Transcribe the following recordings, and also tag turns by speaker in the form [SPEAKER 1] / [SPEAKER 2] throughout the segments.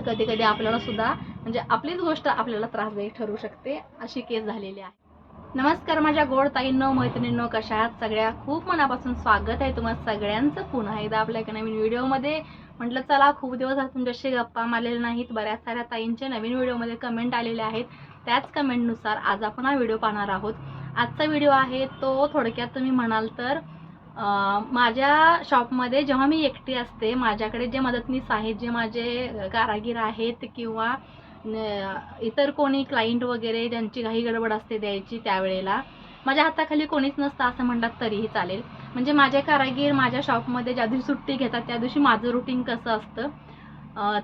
[SPEAKER 1] म्हणजे कधी कधी आपल्याला सुद्धा म्हणजे आपलीच गोष्ट आपल्याला त्रासदायी ठरू शकते अशी केस झालेली आहे. नमस्कार माझ्या गोड ताईंनो मैत्रिणींनो कशा आहात? सगळ्या खूप मनापासून स्वागत आहे तुम्हाला सगळ्यांचं. पुन्हा एकदा आपल्या एका नवीन व्हिडिओमध्ये म्हटलं चला खूप दिवस झाले तुमच्याशी गप्पा मारलेले नाहीत. बऱ्याच साऱ्या ताईंचे नवीन व्हिडिओमध्ये कमेंट आलेले आहेत. त्याच कमेंटनुसार आज आपण हा व्हिडिओ पाहणार आहोत. आजचा व्हिडिओ आहे तो थोडक्यात तुम्ही म्हणाल तर माझ्या शॉपमध्ये जेव्हा मी एकटी असते माझ्याकडे जे मदतनीस आहेत जे माझे कारागीर आहेत किंवा इतर कोणी क्लायंट वगैरे ज्यांची काही गडबड असते द्यायची त्यावेळेला माझ्या हाताखाली कोणीच नसतं असं म्हणतात तरीही चालेल. म्हणजे माझे कारागीर माझ्या शॉपमध्ये ज्या दिवशी सुट्टी घेतात त्या दिवशी माझं रुटीन कसं असतं?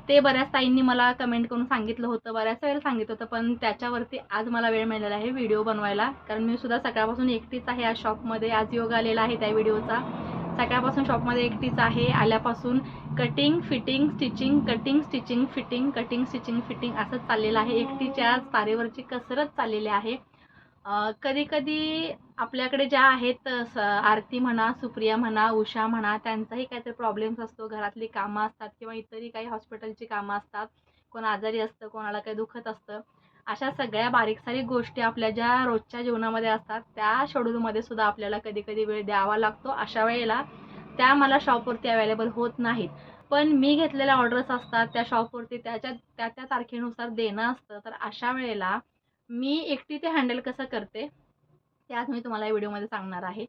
[SPEAKER 1] ते बऱ्याच ताईंनी मला कमेंट करून सांगितलं होतं बऱ्याच वेळेला सांगितलं होतं पण त्याच्यावरती आज मला वेळ मिळालेला आहे व्हिडिओ बनवायला. कारण मी सुद्धा सकाळपासून एकटीच आहे आज शॉपमध्ये आज योग आलेला आहे त्या व्हिडिओचा. सकाळपासून शॉपमध्ये एकटीच आहे आल्यापासून cutting fitting stitching cutting stitching fitting cutting stitching fitting असंच चाललेलं आहे. एकटीच्या तारेवरची कसरत चाललेली आहे. कधीकधी आपल्याकडे ज्या आहेत स- आरती म्हणा सुप्रिया म्हणा उषा म्हणा त्यांचाही काहीतरी प्रॉब्लेम्स असतो. घरातली कामं असतात किंवा इतरही काही हॉस्पिटलची कामं असतात. कोण आजारी असतं कोणाला काही दुखत असतं. अशा सगळ्या बारीक सारीक गोष्टी आपल्या ज्या रोजच्या जीवनामध्ये असतात त्या शेड्यूलमध्ये सुद्धा आपल्याला कधी कधी वेळ द्यावा लागतो. अशा वेळेला त्या मला शॉपवरती अवेलेबल होत नाहीत. पण मी घेतलेल्या ऑर्डर्स असतात त्या शॉपवरती त्याच्या त्या त्या तारखेनुसार देणं असतं. तर अशा वेळेला मी एकटी ते हँडल कसं करते ते आज मी तुम्हाला या व्हिडिओमध्ये सांगणार आहे.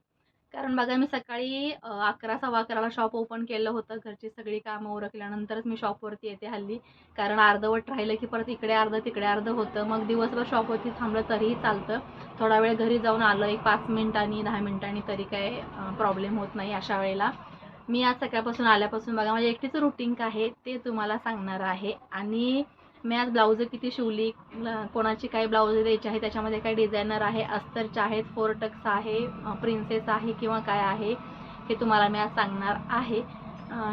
[SPEAKER 1] कारण बघा मी सकाळी अकरा सव्वा अकराला शॉप ओपन केलं होतं. घरची सगळी कामं ओरखल्यानंतरच मी शॉपवरती येते हल्ली. कारण अर्धवट राहिलं की परत इकडे अर्धं तिकडे अर्धं होतं. मग दिवसभर शॉपवरती थांबलं तरीही चालतं. थोडा वेळ घरी जाऊन आलं एक पाच मिनिटांनी दहा मिनिटांनी तरी काय प्रॉब्लेम होत नाही अशा वेळेला. मी आज सकाळपासून आल्यापासून बघा माझ्या एकटीचं रुटीन काय आहे ते तुम्हाला सांगणार आहे. आणि मी आज ब्लाऊज किती शिवली कोणाची काही ब्लाऊज द्यायची आहे त्याच्यामध्ये काय डिझायनर आहे अस्तरचे आहेत फोर टक्स आहे प्रिन्सेस आहे किंवा काय आहे हे तुम्हाला मी आज सांगणार आहे.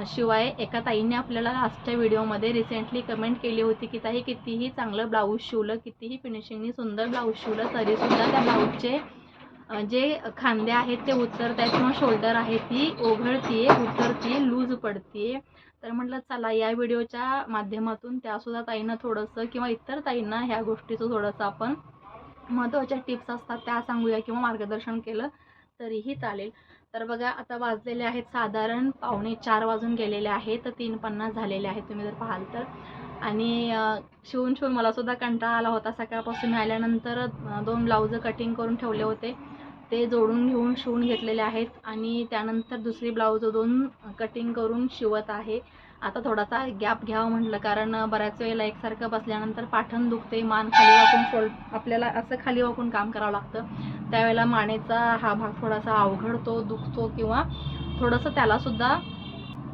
[SPEAKER 1] शिवाय एका ताईने आपल्याला लास्टच्या व्हिडिओमध्ये रिसेंटली कमेंट केली होती की ताई कितीही चांगलं ब्लाऊज शिवलं कितीही फिनिशिंगनी सुंदर ब्लाऊज शिवलं तरीसुद्धा त्या ब्लाऊजचे जे खांदे आहेत ते उतरत आहेत किंवा शोल्डर आहे ती ओघळतीये उतरतीये लूज पडतीये. तर म्हटलं चला या व्हिडिओच्या माध्यमातून त्यासुद्धा ताईंना थोडंसं किंवा इतर ताईंना ह्या गोष्टीचं थोडंसं आपण महत्त्वाच्या टिप्स असतात त्या सांगूया किंवा मार्गदर्शन केलं तरीही चालेल. तर बघा आता वाजलेले आहेत साधारण पावणे चार वाजून गेलेले आहेत तर तीन पन्नास झालेले आहेत तुम्ही जर पाहाल तर. आणि शिवून शिवून मलासुद्धा कंटाळा आला होता सकाळपासून मी आल्यानंतर दोन ब्लाऊजं कटिंग करून ठेवले होते. ते जोडून घेऊन शिवून घेतलेले आहेत आणि त्यानंतर दुसरी ब्लाऊज दोन कटिंग करून शिवत आहे. आता थोडासा गॅप घ्यावा म्हटलं कारण बऱ्याच वेळेला एकसारखं बसल्यानंतर पाठण दुखते मान खाली वाकून सोल आपल्याला असं खाली वाकून काम करावं लागतं. त्यावेळेला मानेचा हा भाग थोडासा अवघडतो दुखतो किंवा थोडंसं त्यालासुद्धा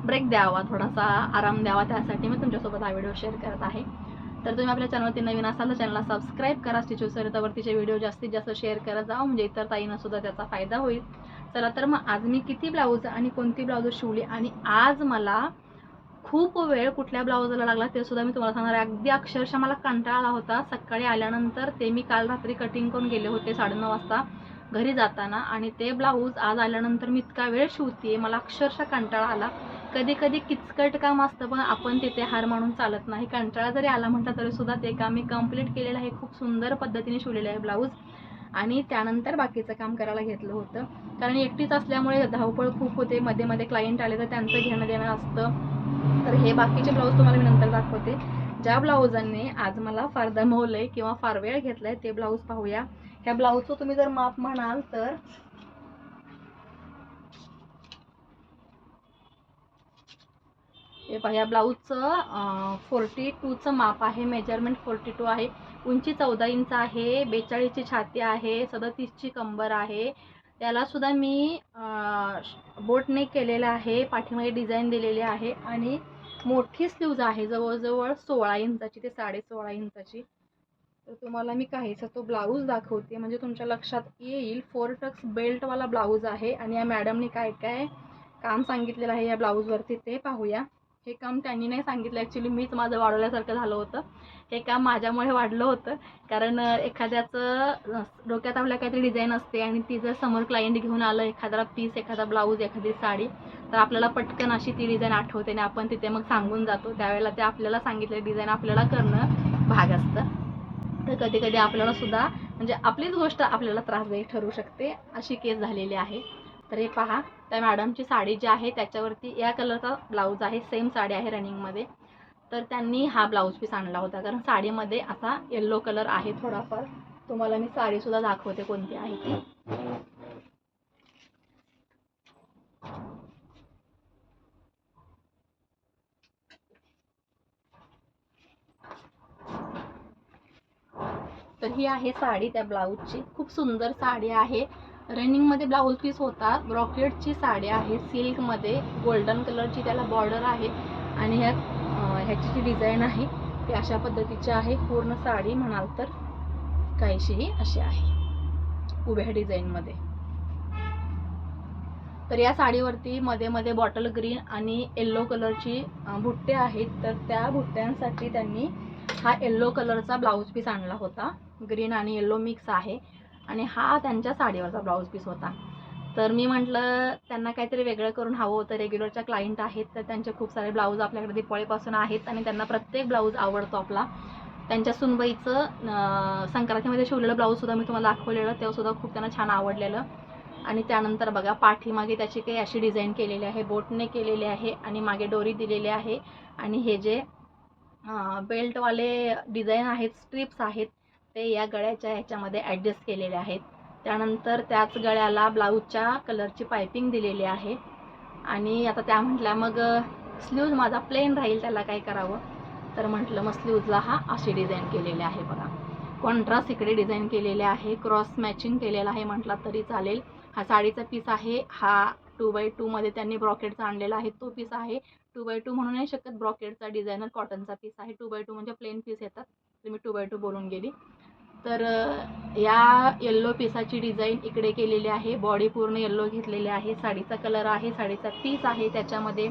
[SPEAKER 1] ब्रेक द्यावा थोडासा आराम द्यावा त्यासाठी मी तुमच्यासोबत हा व्हिडिओ शेअर करत आहे. तर तुम्ही आपल्या चॅनलवरती नवीन असाल तर चॅनलला सबस्क्राईब करा. स्टिचू सरितावरतीचे व्हिडिओ जास्तीत जास्त शेअर करत जावा. म्हणजे इतर ताईंना सुद्धा त्याचा फायदा होईल. चला तर मग आज मी किती ब्लाऊज आणि कोणती ब्लाऊज शिवली? आणि आज मला खूप वेळ कुठल्या ब्लाऊजला लागला ते सुद्धा मी तुम्हाला सांगणार आहे. अगदी अक्षरशः मला कंटाळा आला होता. सकाळी आल्यानंतर ते मी काल रात्री कटिंग करून गेले होते साडेनऊ वाजता घरी जाताना. आणि ते ब्लाऊज आज आल्यानंतर मी इतका वेळ शिवते मला अक्षरशः कंटाळा आला. कधी कधी किचकट काम असतं पण आपण तिथे हार मानून चालत नाही. कंटाळा जरी आला म्हटलं तरी सुद्धा ते काम मी कंप्लीट केलेलं आहे. खूप सुंदर पद्धतीने शिवलेलं आहे ब्लाऊज आणि त्यानंतर बाकीचं काम करायला घेतलं होतं. कारण एकटीच असल्यामुळे धावपळ खूप होते. मध्ये मध्ये क्लायंट आले तर त्यांचं घेणं देणं असतं. तर हे बाकीचे ब्लाऊज तुम्हाला मी नंतर दाखवते. ज्या ब्लाऊजांनी आज मला फार दमवलंय किंवा फार वेळ घेतलाय ते ब्लाऊज पाहूया. ह्या ब्लाऊजचं तुम्ही जर माप म्हणाल तर हे पहा या ब्लाऊजचं फोर्टी टूचं माप आहे. मेजरमेंट फोर्टी टू आहे. उंची चौदा इंच आहे. बेचाळीसची छाती आहे. सदतीसची कंबर आहे. त्यालासुद्धा मी बोटने केलेलं आहे. पाठीमागे डिझाईन दिलेली आहे. आणि मोठी स्लीव्ज आहे. जवळजवळ सोळा इंचाची ते साडेसोळा इंचाची. तर तुम्हाला मी काहीसा तो ब्लाऊज दाखवते. म्हणजे तुमच्या लक्षात येईल फोर टक्स बेल्टवाला ब्लाऊज आहे. आणि या मॅडमनी काय काय काम सांगितलेलं आहे या ब्लाऊजवरती ते पाहूया. हे काम त्यांनी नाही सांगितलं. ॲक्च्युली मीच माझं वाढवल्यासारखं झालं होतं. हे काम माझ्यामुळे वाढलं होतं. कारण एखाद्याचं डोक्यात आपल्या काहीतरी डिझाईन असते आणि ती जर समोर क्लायंट घेऊन आलं एखादा पीस एखादा ब्लाऊज एखादी साडी तर आपल्याला पटकन अशी ती डिझाईन आठवते आणि आपण तिथे मग सांगून जातो. त्यावेळेला ते आपल्याला सांगितलेलं डिझाईन आपल्याला करणं भाग असतं. तर कधी कधी आपल्याला सुद्धा म्हणजे आपलीच गोष्ट आपल्याला त्रासदायी ठरू शकते अशी केस झालेली आहे. तर हे पहा त्या मॅडमची साडी जी आहे त्याच्यावरती या कलरचा ब्लाऊज आहे सेम साडी आहे रनिंगमध्ये. तर त्यांनी हा ब्लाऊज पीस आणला होता. कारण साडीमध्ये असा येल्लो कलर आहे थोडाफार. तुम्हाला मी साडीसुद्धा दाखवते कोणती आहे ती. तर ही आहे साडी त्या ब्लाऊजची. खूप सुंदर साडी आहे. रनिंगमध्ये ब्लाऊज पीस होता ब्रॉकेटची साडी आहे. सिल्कमध्ये गोल्डन कलरची त्याला बॉर्डर आहे. आणि ह्या ह्याची जी डिझाईन आहे ती अशा पद्धतीची आहे. पूर्ण साडी म्हणाल तर काहीशीही अशी आहे. उभ्या डिझाईनमध्ये तर या साडीवरती मध्ये मध्ये बॉटल ग्रीन आणि येल्लो कलरची भुट्टे आहेत. तर त्या भुट्ट्यांसाठी त्यांनी हा येल्लो कलरचा ब्लाऊज पीस आणला होता. ग्रीन आणि येल्लो मिक्स आहे. आणि हा त्यांच्या साडीवरचा ब्लाऊज पीस होता. तर मी म्हटलं त्यांना काहीतरी वेगळं करून हवं होतं. रेग्युलरच्या क्लायंट आहेत तर त्यांचे खूप सारे ब्लाऊज आपल्याकडे दिपाळीपासून आहेत आणि त्यांना प्रत्येक ब्लाऊज आवडतो आपला. त्यांच्या सुनबाईचं संक्रांतीमध्ये शिवलेलं ब्लाऊजसुद्धा मी तुम्हाला दाखवलेलं तेव्हासुद्धा खूप त्यांना छान आवडलेलं. आणि त्यानंतर बघा पाठीमागे त्याची काही अशी डिझाईन केलेली आहे बोटने केलेली आहे आणि मागे डोरी दिलेली आहे. आणि हे जे बेल्टवाले डिझाईन आहेत स्ट्रिप्स आहेत ते या गळ्याच्या ह्याच्यामध्ये ॲडजस्ट केलेले आहेत. त्यानंतर त्याच गळ्याला ब्लाऊजच्या कलरची पायपिंग दिलेली आहे. आणि आता त्या म्हटल्या मग स्लीव्ज माझा प्लेन राहील त्याला काय करावं? तर म्हटलं मग स्लीव्जला हा अशी डिझाईन केलेली आहे बघा. कॉन्ट्रास्ट इकडे डिझाईन केलेले आहे क्रॉस मॅचिंग केलेला आहे म्हटला तरी चालेल. हा साडीचा पीस आहे हा टू बाय टूमध्ये त्यांनी ब्रॉकेटचा आणलेला आहे तो पीस आहे. टू बाय टू म्हणू नाही शकत ब्रॉकेटचा डिझायनर कॉटनचा पीस आहे. टू बाय टू म्हणजे प्लेन पीस येतात. तर मी टू बाय टू बोलून गेली. तर या येल्लो पिसाची डिझाईन इकडे केलेली आहे. बॉडी पूर्ण येल्लो घेतलेली आहे. साडीचा कलर आहे. साडीचा पीस आहे. त्याच्यामध्ये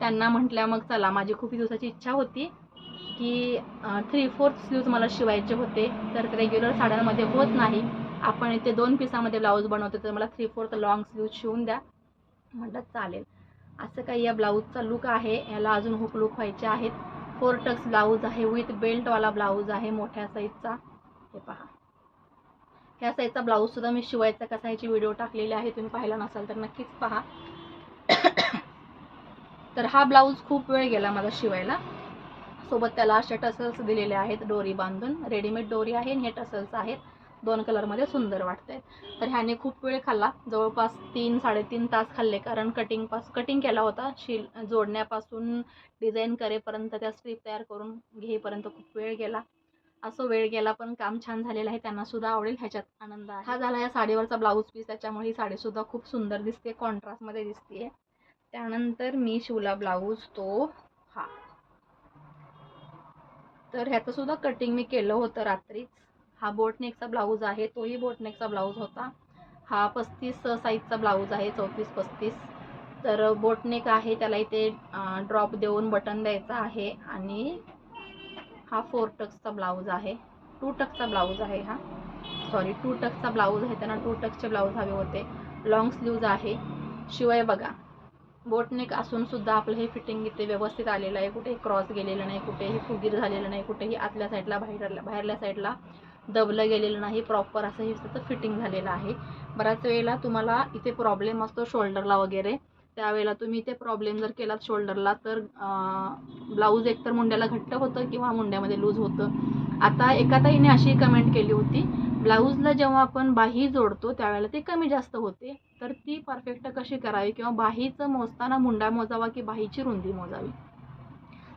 [SPEAKER 1] त्यांना म्हटल्या मग चला माझी खूप दिवसाची इच्छा होती की थ्री फोर्थ स्लीव्ज मला शिवायचे होते. तर रेग्युलर साड्यांमध्ये होत नाही. आपण इथे दोन पिसामध्ये ब्लाऊज बनवतो तर मला थ्री फोर्थ लॉंग स्लीव्ज शिवून द्या. म्हटलं चालेल. असं काही या ब्लाऊजचा लुक आहे. याला अजून हुक लुक व्हायचे आहेत. फोर टक्स ब्लाऊज आहे विथ बेल्टवाला ब्लाऊज आहे. मोठ्या साईजचा हे पहा. ह्या साईजचा ब्लाऊज सुद्धा मी शिवायचा कसा ह्याची व्हिडिओ टाकलेली आहे तुम्ही पाहिला नसाल तर नक्कीच पहा. तर हा ब्लाऊज खूप वेळ गेला माझा शिवायला. सोबत त्याला अशा टसल्स दिलेले आहेत डोरी बांधून. रेडीमेड डोरी आहे आणि हे टसल्स आहेत. दोन कलरमध्ये सुंदर वाटते तर ह्याने खूप वेळ खाल्ला. जवळपास तीन साडेतीन तास खाल्ले. कारण कटिंग पास कटिंग केला होता. शिल जोडण्यापासून डिझाईन करेपर्यंत त्या स्ट्रीप तयार करून घेईपर्यंत खूप वेळ गेला. असं वेळ गेला पण काम छान झालेलं आहे त्यांना सुद्धा आवडेल ह्याच्यात आनंद आहे. हा झाला या साडीवरचा ब्लाऊज पीस त्याच्यामुळे ही साडीसुद्धा खूप सुंदर दिसते कॉन्ट्रास्टमध्ये दिसते त्यानंतर मी शिवला ब्लाऊज तो हा. तर ह्याचं सुद्धा कटिंग मी केलं होतं रात्रीच. हा बोटनेकचा ब्लाऊज आहे तोही बोटनेकचा ब्लाऊज होता. हा पस्तीस साईजचा ब्लाऊज आहे चौतीस पस्तीस. तर बोटनेक आहे त्याला इथे ड्रॉप देऊन बटन द्यायचं आहे आणि हा फोर टक्सचा ब्लाऊज आहे. टू टक्सचा ब्लाऊज आहे हा. सॉरी टू टक्सचा ब्लाऊज आहे. त्यांना टू टक्सचे ब्लाऊज हवे होते. लॉंग स्लीव्ज आहे. शिवाय बघा बोटनेक असूनसुद्धा आपलं हे फिटिंग इथे व्यवस्थित आलेलं आहे. कुठेही क्रॉस गेलेलं नाही कुठेही फुगीर झालेलं नाही कुठेही आतल्या साईडला बाहेरला बाहेरल्या साईडला दबलं गेलेलं नाही. प्रॉपर असं हे त्याचं फिटिंग झालेलं आहे. बऱ्याच वेळेला तुम्हाला इथे प्रॉब्लेम असतो शोल्डरला वगैरे. त्यावेळेला तुम्ही ते प्रॉब्लेम जर केलात शोल्डरला तर ब्लाऊज एकतर मुंड्याला घट्ट होतं किंवा मुंड्यामध्ये लूज होतं. आता एका ताईने अशी कमेंट केली होती ब्लाऊजला जेव्हा आपण बाही जोडतो त्यावेळेला ते कमी जास्त होते. तर ती परफेक्ट कशी करावी किंवा बाहीचं मोजताना मुंडा मोजावा की बाहीची रुंदी मोजावी?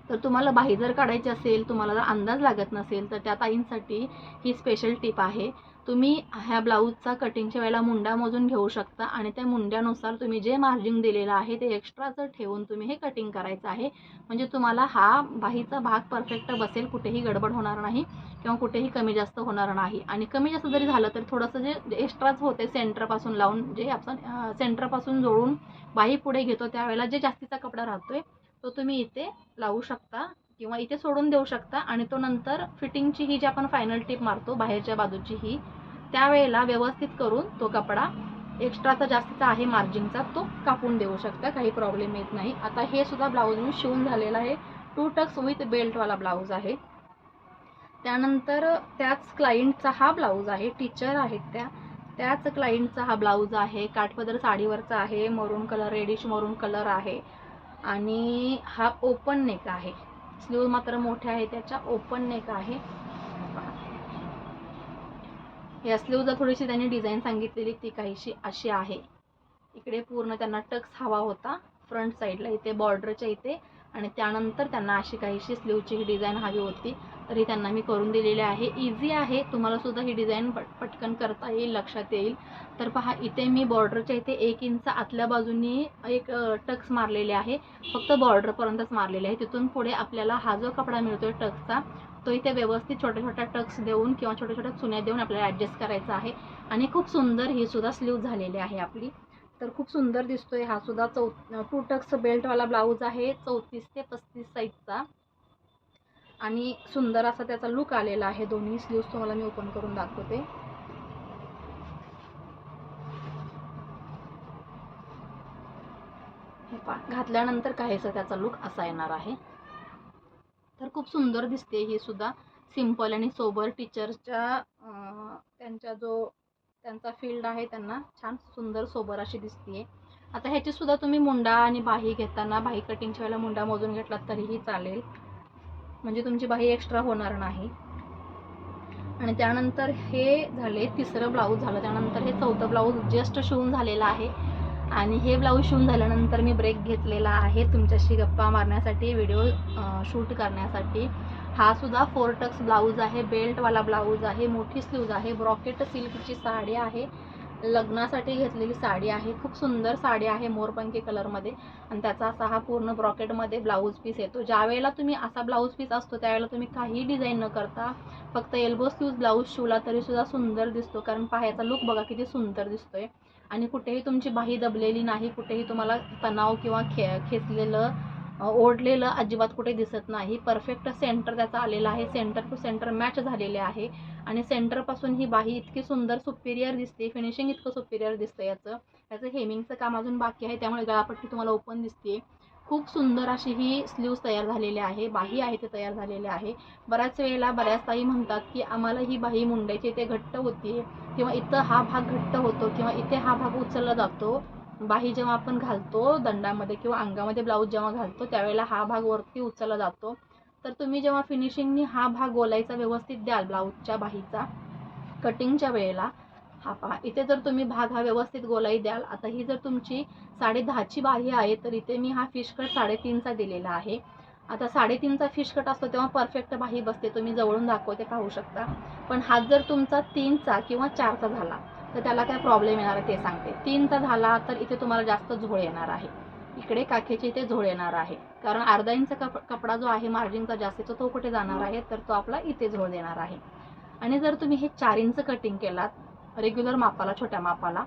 [SPEAKER 1] तर तुम्हाला बाही जर काढायची असेल तुम्हाला जर अंदाज लागत नसेल तर त्या ताईंसाठी ही स्पेशल टिप आहे. तुम्ही ह्या ब्लाऊजचा कटिंगच्या वेळेला मुंडा मोजून घेऊ शकता आणि त्या मुंड्यानुसार तुम्ही जे मार्जिन दिलेलं आहे ते एक्स्ट्राचं ठेवून तुम्ही हे कटिंग करायचं आहे. म्हणजे तुम्हाला हा बाहीचा भाग परफेक्ट बसेल कुठेही गडबड होणार नाही किंवा कुठेही कमी जास्त होणार नाही. आणि कमी जास्त जरी झालं तर थोडंसं जे एक्स्ट्राच होते सेंटरपासून लावून जे आपण सेंटरपासून जोडून बाही पुढे घेतो त्यावेळेला जे जास्तीचा कपडा राहतोय तो तुम्ही इथे लावू शकता. किंवा इथे सोडून देऊ शकता. आणि तो नंतर फिटिंगची ही जी आपण फायनल टिप मारतो बाहेरच्या बाजूची ही त्यावेळेला व्यवस्थित करून तो कपडा एक्स्ट्राचा जास्तीचा आहे मार्जिनचा तो कापून देऊ शकता काही प्रॉब्लेम येत नाही. आता हे सुद्धा ब्लाऊज मी शिवून झालेलं आहे. टू टक्स विथ बेल्टवाला ब्लाऊज आहे. त्यानंतर त्याच क्लायंटचा हा ब्लाऊज आहे टीचर आहेत त्या. त्याच क्लायंटचा हा ब्लाऊज आहे काठपदर साडीवरचा आहे मरून कलर रेडिश मरून कलर आहे. आणि हा ओपन नेक आहे. स्लीव मात्र मोठे आहे त्याच्या ओपन नेक आहे. या स्लीवला थोडीशी त्यांनी डिझाईन सांगितलेली ती काहीशी अशी आहे. इकडे पूर्ण त्यांना टक्स हवा होता फ्रंट साईडला इथे बॉर्डरच्या इथे. आणि त्यानंतर त्यांना अशी काहीशी स्लीवची ही डिझाईन हवी होती. तरी त्यांना मी करून दिलेली आहे. इझी आहे. तुम्हाला सुद्धा ही डिझाईन पट पटकन करता येईल लक्षात येईल. तर पहा इथे मी बॉर्डरच्या इथे एक इंच आतल्या बाजूनी एक टक्स मारलेले आहे. फक्त बॉर्डरपर्यंतच मारलेले आहे. तिथून पुढे आपल्याला हा जो कपडा मिळतोय टक्सचा तो इथे व्यवस्थित छोट्या छोट्या टक्स देऊन किंवा छोट्या छोट्या चुन्या देऊन आपल्याला ॲडजस्ट करायचा आहे. आणि खूप सुंदर ही सुद्धा स्लीव झालेली आहे आपली. तर खूप सुंदर दिसतोय हा सुद्धा चौ टू टक्स बेल्टवाला ब्लाऊज आहे चौतीस ते पस्तीस साईजचा. आणि सुंदर असा त्याचा लुक आलेला आहे दोन्ही स्लीव्स तुम्हाला मी ओपन करून दाखवते. घातल्यानंतर काहीसा त्याचा लुक असा येणार आहे. तर खूप सुंदर दिसते ही सुद्धा. सिंपल आणि सोबर टीचरच्या त्यांचा जो त्यांचा फील्ड आहे त्यांना छान सुंदर सोबर अशी दिसते आता ह्याची सुद्धा तुम्ही मुंडा आणि बाही घेताना बाही कटिंगच्या वेळेला मुंडा मोजून घेतलात तरीही चालेल. म्हणजे तुमची बाही एक्स्ट्रा होणार नाही. आणि त्यानंतर हे झाले तिसरं ब्लाऊज झालं. त्यानंतर हे चौथं ब्लाऊज जस्ट शिवून झालेलं आहे. आणि हे ब्लाऊज शिवून झाल्यानंतर मी ब्रेक घेतलेला आहे. तुमच्याशी गप्पा मारण्यासाठी व्हिडिओ शूट करण्यासाठी. हा सुद्धा फोर टक्स ब्लाऊज आहे बेल्टवाला ब्लाऊज आहे मोठी स्लीव्ज आहे ब्रॉकेट सिल्कची साडी आहे लग्नासाठी घेतलेली साडी आहे खूप सुंदर साडी आहे मोरपंखी कलरमध्ये. आणि त्याचा असा हा पूर्ण ब्रॉकेटमध्ये ब्लाऊज पीस येतो. ज्या वेळेला तुम्ही असा ब्लाऊज पीस असतो त्यावेळेला तुम्ही काही डिझाईन न करता फक्त एल्बो स्लीव्ज ब्लाऊज शिवला तरीसुद्धा सुंदर दिसतो. कारण पायाचा लुक बघा किती सुंदर दिसतोय. आणि कुठेही तुमची बाही दबलेली नाही कुठेही तुम्हाला तणाव किंवा खे खेचलेलं ओढलेलं अजिबात कुठे दिसत नाही. परफेक्ट सेंटर त्याचा आलेला आहे. सेंटर टू सेंटर मॅच झालेले आहे. आणि सेंटरपासून ही बाही इतकी सुंदर सुपिरियर दिसते. फिनिशिंग इतकं सुपिरियर दिसतं याचं. याचं हेमिंगचं काम अजून बाकी आहे. त्यामुळे गळापट्टी तुम्हाला ओपन दिसते खूप सुंदर अशी ही स्लीव्स तयार झालेली आहे. बाही आहे ते तयार झालेले आहे. बऱ्याच वेळेला बऱ्याच ताई म्हणतात की आम्हाला ही बाही मुंड्याची इथे घट्ट होती किंवा इथं हा भाग घट्ट होतो. किंवा इथे हा भाग उचलला जातो. बाही जेव्हा आपण घालतो दंडामध्ये किंवा अंगामध्ये ब्लाऊज जेव्हा घालतो त्यावेळेला हा भाग वरती उचलला जातो. तर तुम्ही जेव्हा फिनिशिंगनी हा भाग गोलायचा व्यवस्थित द्याल ब्लाऊजच्या बाहीचा कटिंगच्या वेळेला हा पहा इथे जर तुम्ही भाग हा व्यवस्थित गोलाई द्याल आता ही जर तुमची साडे दहाची बाही आहे तर इथे मी हा फिश कट साडेतीनचा दिलेला आहे. आता साडेतीनचा फिश कट असतो तेव्हा परफेक्ट बाही बसते तुम्ही जवळून दाखवते पाहू शकता. पण हात जर तुमचा तीनचा किंवा चारचा झाला तर त्याला काय प्रॉब्लेम येणार आहे ते सांगते. तीनचा झाला तर इथे तुम्हाला जास्त झोळ येणार आहे. इकडे काखेची इथे झोळ येणार आहे. कारण अर्धा इंच कप कपडा जो आहे मार्जिनचा जास्तीचा तो कुठे जाणार आहे? तर तो आपला इथे झोळ देणार आहे. आणि जर तुम्ही हे चार इंच कटिंग केलात रेग्युलर मापाला छोट्या मापाला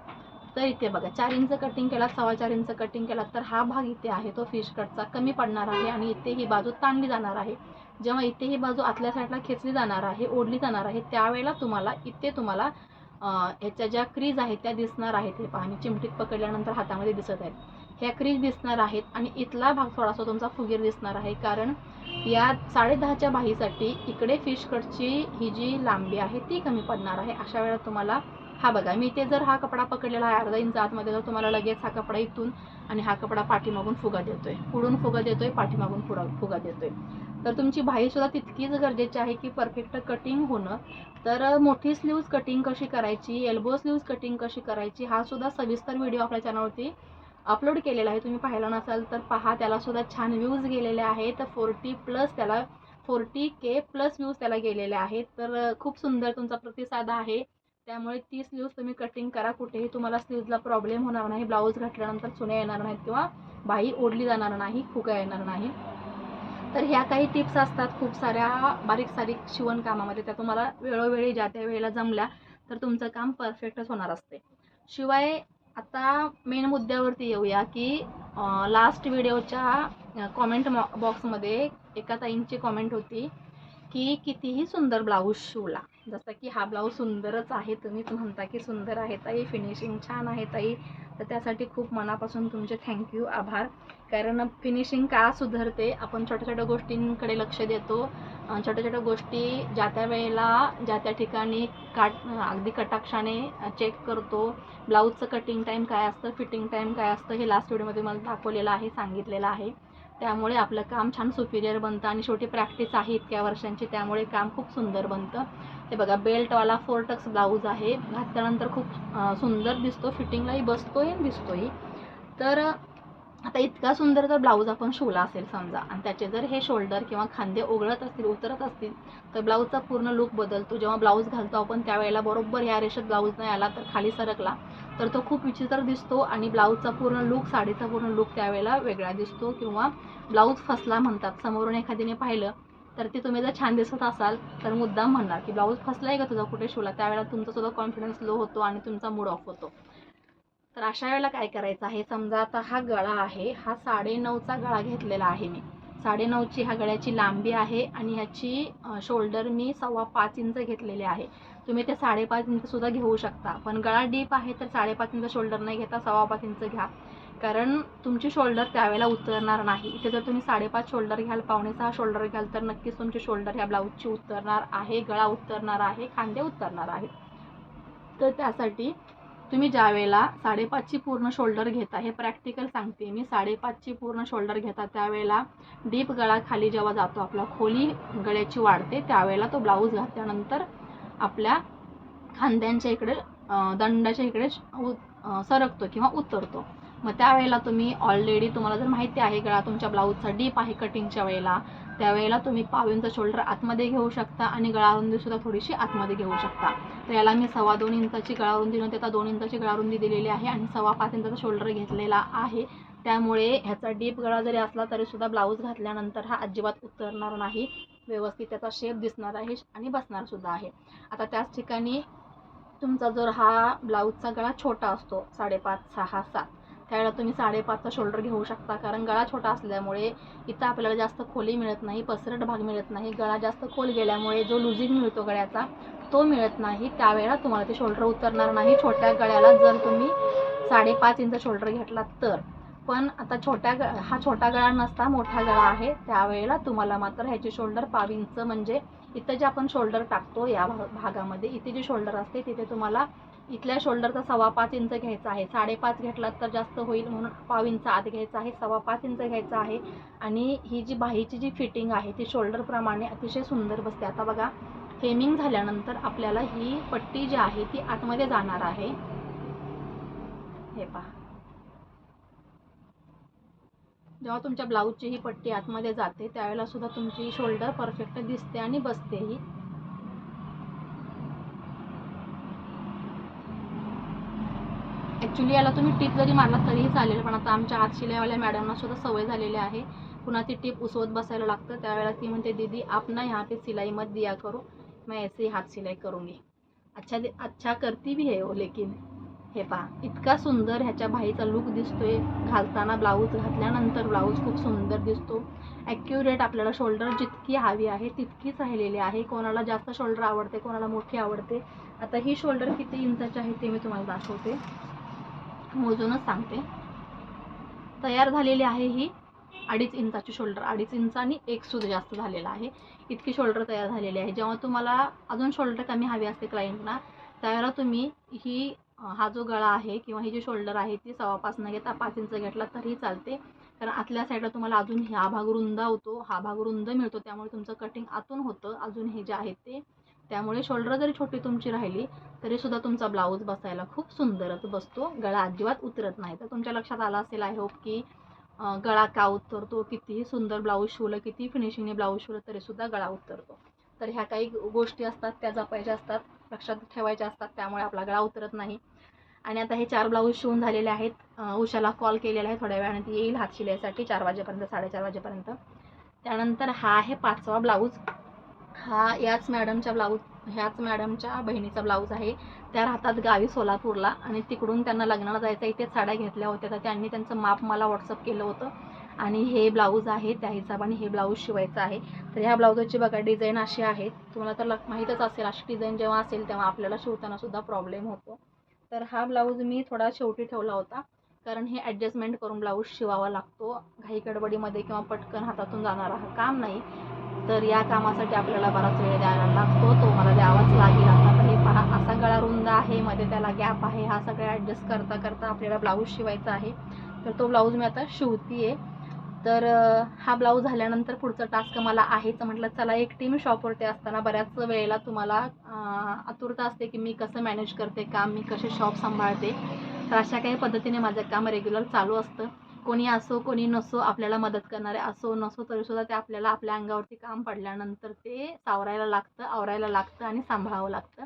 [SPEAKER 1] तर इथे बघा चार इंच कटिंग केलात सव्वा चार इंच कटिंग केलात तर हा भाग इथे आहे तो फिश कटचा कमी पडणार आहे आणि इथे ही बाजू ताणली जाणार आहे. जेव्हा इथे ही बाजू आतल्या साईडला खेचली जाणार आहे ओढली जाणार आहे त्यावेळेला तुम्हाला इथे तुम्हाला ह्याच्या ज्या क्रीज आहेत त्या दिसणार आहेत. हे पहा मी चिमटीत पकडल्यानंतर हातामध्ये दिसत आहेत. ह्या क्रीज दिसणार आहेत आणि इथला भाग थोडासा तुमचा फुगीर दिसणार आहे. कारण या साडे दहाच्या बाहीसाठी इकडे फिश कटची ही जी लांबी आहे ती कमी पडणार आहे. अशा वेळेला तुम्हाला हा बघा मी इथे जर हा कपडा पकडलेला आहे अर्धा इंच आतमध्ये तर तुम्हाला लगेच हा कपडा इथून आणि हा कपडा पाठीमागून फुगा देतोय. पुढून फुगा देतोय पाठीमागून फुगा फुगा देतोय. तर तुमची बाही सुद्धा तितकीच गरजेची आहे की परफेक्ट कटिंग होणं. तर मोठी स्लीव्ज कटिंग कशी करायची एल्बो स्लीव्ज कटिंग कशी करायची हा सुद्धा सविस्तर व्हिडिओ आपल्या चॅनलवरती अपलोड केलेला आहे. तुम्ही पाहिला नसाल तर पहा त्याला सुद्धा छान व्ह्यूज गेलेले आहेत. फोर्टी प्लस त्याला फोर्टी के प्लस व्ह्यूज त्याला गेलेले आहेत. तर खूप सुंदर तुमचा प्रतिसाद आहे. त्यामुळे ती स्लीव्ज तुम्ही कटिंग करा. कुठेही तुम्हाला स्लीव्जला प्रॉब्लेम होणार नाही. ब्लाऊज घातल्यानंतर चुन्या येणार नाहीत किंवा बाही ओढली जाणार नाही फुगा येणार नाही. तर ह्या काही टिप्स असतात खूप साऱ्या बारीक सारीक शिवणकामामध्ये त्या तुम्हाला वेळोवेळी ज्या त्या वेळेला जमल्या तर तुमचं काम परफेक्टच होणार असते. शिवाय आता मेन मुद्द्यावरती येऊया की लास्ट व्हिडिओच्या कॉमेंट मॉ बॉक्समध्ये एका ताईंची कॉमेंट होती की कितीही सुंदर ब्लाऊज शिवला. जसं की हा ब्लाऊज सुंदरच आहे तुम्हीच म्हणता की सुंदर आहे ताई फिनिशिंग छान आहे ताई. तर त्यासाठी खूप मनापासून तुमचे थँक्यू आभार. कारण फिनिशिंग का सुधारते आपण छोट्या छोट्या गोष्टींकडे लक्ष देतो. छोट्या छोट्या गोष्टी ज्या त्या वेळेला ज्या त्या ठिकाणी काट अगदी कटाक्षाने चेक करतो. ब्लाऊजचं कटिंग टाईम काय असतं फिटिंग टाईम काय असतं हे लास्ट व्हिडिओमध्ये मला दाखवलेलं आहे सांगितलेलं आहे. त्यामुळे आपलं काम छान सुपिरियर बनतं आणि शेवटी प्रॅक्टिस आहे इतक्या वर्षांची त्यामुळे काम खूप सुंदर बनतं. ते बघा बेल्टवाला फोर टक्स ब्लाऊज आहे. घातल्यानंतर खूप सुंदर दिसतो फिटिंगलाही बसतोही आणि दिसतोही तर आता इतका सुंदर जर ब्लाऊज आपण शिवला असेल समजा आणि त्याचे जर हे शोल्डर किंवा खांदे ओघळत असतील उतरत असतील तर ब्लाऊजचा पूर्ण लुक बदलतो. जेव्हा ब्लाऊज घालतो आपण त्यावेळेला बरोबर ह्या रेषेत ब्लाऊज नाही आला तर खाली सरकला तर तो खूप विचित्र दिसतो आणि ब्लाऊजचा पूर्ण लुक साडीचा पूर्ण लुक त्यावेळेला वेगळा दिसतो किंवा ब्लाऊज फसला म्हणतात. समोरून एखादीने पाहिलं तर ते तुम्ही जर छान दिसत असाल तर मुद्दाम म्हणणार की ब्लाऊज फसला आहे का तुझा कुठे शिवला? त्यावेळेला तुमचा सुद्धा कॉन्फिडन्स लो होतो आणि तुमचा मूड ऑफ होतो. तर अशा वेळेला काय करायचं आहे? समजा आता हा गळा आहे हा साडेनऊचा गळा घेतलेला आहे मी. साडेनऊची ह्या गळ्याची लांबी आहे आणि ह्याची शोल्डर मी सव्वा पाच इंच घेतलेले आहे. तुम्ही ते साडेपाच इंचसुद्धा घेऊ शकता. पण गळा डीप आहे तर साडेपाच इंच शोल्डर नाही घेता सव्वा पाच इंच घ्या. कारण तुमची शोल्डर त्यावेळेला उतरणार नाही. इथे जर तुम्ही साडेपाच शोल्डर घ्याल पावणे सहा शोल्डर घ्याल तर नक्कीच तुमची शोल्डर ह्या ब्लाऊजची उतरणार आहे गळा उतरणार आहे खांदे उतरणार आहे तर त्यासाठी तुम्ही ज्या वेळेला साडेपाचची पूर्ण शोल्डर घेता हे प्रॅक्टिकल सांगते मी. साडेपाचची पूर्ण शोल्डर घेता त्यावेळेला डीप गळा खाली जेव्हा जातो आपला खोली गळ्याची वाढते त्यावेळेला तो ब्लाऊज घातल्यानंतर आपल्या खांद्यांच्या इकडे दंडाच्या इकडे उ- सरकतो किंवा उतरतो. मग त्यावेळेला तुम्ही ऑलरेडी तुम्हाला जर माहिती आहे गळा तुमच्या ब्लाऊजचा डीप आहे कटिंगच्या वेळेला त्यावेळेला तुम्ही पावींचा शोल्डर आतमध्ये घेऊ शकता आणि गळारुंदी सुद्धा थोडीशी आतमध्ये घेऊ शकता. तर याला मी सव्वा दोन इंचाची गळारुंदी न देता दोन इंचाची गळारुंदी दिलेली आहे आणि सव्वा पाच इंचाचा शोल्डर घेतलेला आहे. त्यामुळे ह्याचा डीप गळा जरी असला तरी सुद्धा ब्लाऊज घातल्यानंतर हा अजिबात उतरणार नाही. व्यवस्थित त्याचा शेप दिसणार आहे आणि बसणार सुद्धा आहे. आता त्याच ठिकाणी तुमचा जर हा ब्लाऊजचा गळा छोटा असतो साडेपाच सहा सात त्यावेळेला तुम्ही साडेपाचचा शोल्डर घेऊ शकता. कारण गळा छोटा असल्यामुळे इथं आपल्याला जास्त खोली मिळत नाही पसरट भाग मिळत नाही. गळा जास्त खोल गेल्यामुळे जो लुझिंग मिळतो गळ्याचा तो मिळत नाही. त्यावेळेला तुम्हाला ते शोल्डर उतरणार नाही. छोट्या गळ्याला जर तुम्ही साडेपाच इंच शोल्डर घेतला तर. पण आता छोट्या ग हा छोटा गळा नसता मोठा गळा आहे. त्यावेळेला तुम्हाला मात्र ह्याची शोल्डर पाव इंच म्हणजे इथं जे आपण शोल्डर टाकतो या भागामध्ये इथे जे शोल्डर असते तिथे तुम्हाला इथल्या शोल्डरचा सव्वा पाच इंच घ्यायचा आहे. साडेपाच घेतलात तर जास्त होईल म्हणून पाव इंच आत घ्यायचा आहे. सव्वा पाच इंच घ्यायचा आहे. आणि ही जी बाहीची जी फिटिंग आहे ती शोल्डरप्रमाणे अतिशय सुंदर बसते. आता बघा हेमिंग झाल्यानंतर आपल्याला ही पट्टी जी आहे ती आतमध्ये जाणार आहे. हे पहा. जेव्हा तुमच्या ब्लाऊजची ही पट्टी आतमध्ये जाते त्यावेळेला सुद्धा तुमची शोल्डर परफेक्ट दिसते आणि बसतेही ॲक्च्युली याला तुम्ही टीप जरी मारला तरीही चालेल पण आता आमच्या हात शिलाईवाल्या मॅडमना सुद्धा सवय झालेली आहे. पुन्हा ती टीप उसवत बसायला लागतं त्यावेळेला ती म्हणते दीदी आप ना यहाँ पे सिलाई मत दिया करो. मैं ऐसे हात सिलाई करूंगी अच्छा दे- अच्छा करती भी है हो लेकिन. हे पहा इतका सुंदर ह्याच्या भाईचा लुक दिसतोय. घालताना ब्लाऊज घातल्यानंतर ब्लाऊज खूप सुंदर दिसतो. ॲक्युरेट आपल्याला शोल्डर जितकी हवी आहे तितकीच राहिलेली आहे. कोणाला जास्त शोल्डर आवडते कोणाला मोठी आवडते. आता ही शोल्डर किती इंचाची आहे ते मी तुम्हाला दाखवते. मोजूनच सांगते. तयार झालेली आहे ही अडीच इंचाची शोल्डर. अडीच इंच आणि एक सुद्धा जास्त झालेला आहे. इतकी शोल्डर तयार झालेली आहे. जेव्हा तुम्हाला अजून शोल्डर कमी हवी असते क्लायंटना त्यावेळेला तुम्ही ही हा जो गळा आहे किंवा ही जी शोल्डर आहे ती सव्वा न घेता पाच इंच घेतला तरीही चालते. कारण आतल्या साईडला तुम्हाला अजून हा भाग रुंद होतो हा भाग रुंद मिळतो त्यामुळे तुमचं कटिंग आतून होतं. अजून हे जे आहे ते त्यामुळे शोल्डर जरी छोटी तुमची राहिली तरी सुद्धा तुमचा ब्लाऊज बसायला खूप सुंदरच बसतो. गळा अजिबात उतरत नाही. तर तुमच्या लक्षात आलं असेल आय होप की गळा का उतरतो? कितीही सुंदर ब्लाऊज शिवलं किती फिनिशिंगने ब्लाऊज शिवलं तरी सुद्धा गळा उतरतो. तर ह्या काही गोष्टी असतात त्या जपायच्या असतात लक्षात ठेवायच्या असतात त्यामुळे आपला गळा उतरत नाही. आणि आता हे चार ब्लाऊज शिवून झालेले आहेत. उषाला कॉल केलेला आहे थोड्या वेळाने ती येईल हात शिलाईसाठी चार वाजेपर्यंत साडेचार वाजेपर्यंत. त्यानंतर हा आहे पाचवा ब्लाऊज. हा याच मॅडमच्या ब्लाऊज ह्याच मॅडमच्या बहिणीचा ब्लाऊज आहे. त्या राहतात गावी सोलापूरला आणि तिकडून त्यांना लग्नाला जायचं इथे साड्या घेतल्या होत्या. तर त्यांनी त्यांचं माप मला व्हॉट्सअप केलं होतं. आणि हे ब्लाऊज आहे त्या हिशोबाने हे ब्लाऊज शिवायचं आहे. तर ह्या ब्लाऊजची बघा डिझाईन अशी आहे तुम्हाला तर लक- माहीतच असेल अशी डिझाईन जेव्हा असेल तेव्हा आपल्याला शिवताना सुद्धा प्रॉब्लेम होतो. तर हा ब्लाऊज मी थोडा शेवटी ठेवला होता. कारण हे ॲडजस्टमेंट करून ब्लाऊज शिवावा लागतो. घाई गडबडीमध्ये किंवा पटकन हातातून जाणारा हा काम नाही. तर या कामासाठी आपल्याला बराच वेळ द्यायला लागतो. तो मला द्यावाच लागेल. आता हे पहा असा गळा रुंद आहे. मध्ये त्याला गॅप आहे. हा सगळा ॲडजस्ट करता करता आपल्याला ब्लाऊज शिवायचा आहे. तर तो ब्लाऊज मी आता शिवतीये. तर हा ब्लाऊज झाल्यानंतर पुढचं टास्क मला आहेच. म्हटलं चला एकटी मी शॉपवरती असताना बऱ्याच वेळेला तुम्हाला आतुरता असते की मी कसं मॅनेज करते काम मी कसे शॉप सांभाळते. तर अशा काही पद्धतीने माझं काम रेग्युलर चालू असतं. कोणी असो कोणी नसो आपल्याला मदत करणारे असो नसो तरीसुद्धा ते आपल्याला आपल्या अंगावरती काम पडल्यानंतर ते सावरायला लागतं आवरायला लागतं आणि सांभाळावं लागतं.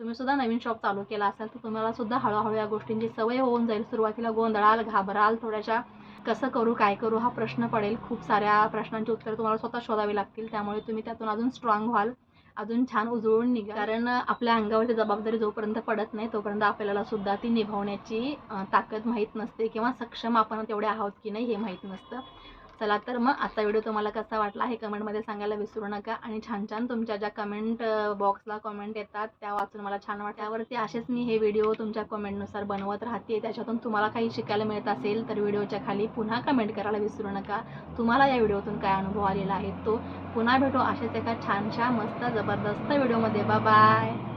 [SPEAKER 1] तुम्ही सुद्धा नवीन शॉप चालू केला असाल तर तुम्हाला सुद्धा हळूहळू या गोष्टींची सवय होऊन जाईल. सुरुवातीला गोंधळाल घाबराल थोड्याशा कसं करू काय करू हा प्रश्न पडेल. खूप साऱ्या प्रश्नांची उत्तरं तुम्हाला स्वतः शोधावी लागतील. त्यामुळे तुम्ही त्यातून अजून स्ट्रॉंग व्हाल. अजून छान उजळून निघा कारण आपल्या अंगावरची जबाबदारी जोपर्यंत पडत नाही तोपर्यंत आपल्याला सुद्धा ती निभावण्याची ताकद माहीत नसते किंवा सक्षम आपण तेवढे आहोत की नाही हे माहीत नसतं. चला तर मग आजचा व्हिडिओ तुम्हाला कसा वाटला हे कमेंटमध्ये सांगायला विसरू नका. आणि छान छान तुमच्या ज्या कमेंट बॉक्सला कमेंट येतात त्या वाचून मला छान वाटतं. त्यावरती असेच मी हे व्हिडिओ तुमच्या कमेंटनुसार बनवत राहते. त्याच्यातून तुम्हाला काही शिकायला मिळत असेल तर व्हिडिओच्या खाली पुन्हा कमेंट करायला विसरू नका. तुम्हाला या व्हिडिओतून काय अनुभव आलेला आहे तो पुन्हा भेटू अशाच एका छानशा मस्त जबरदस्त व्हिडिओमध्ये बाय